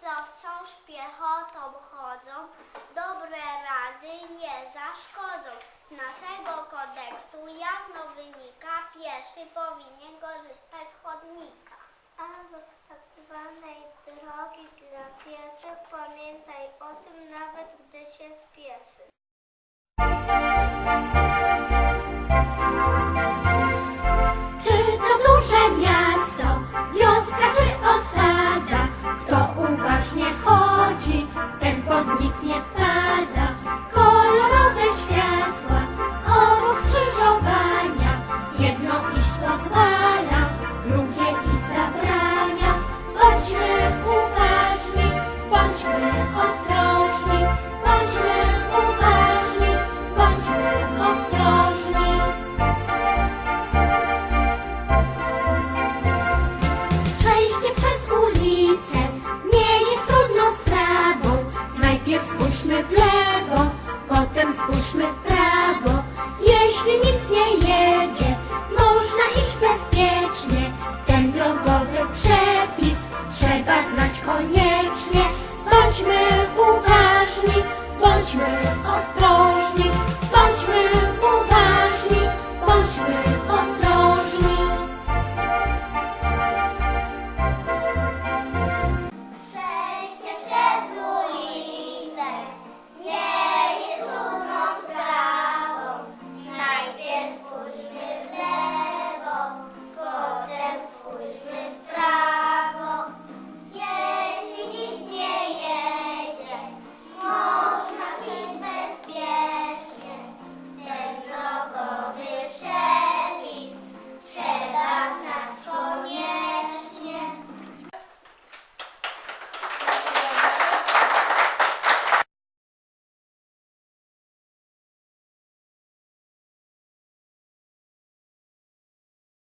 co wciąż piechotą chodzą, dobre rady nie zaszkodzą. Z naszego kodeksu jasno wynika, pieszy powinien korzystać z chodnika. Albo z tak zwanej drogi dla pieszych, pamiętaj o tym nawet gdy się spieszy. Najpierw spójrzmy w lewo, potem spójrzmy w prawo.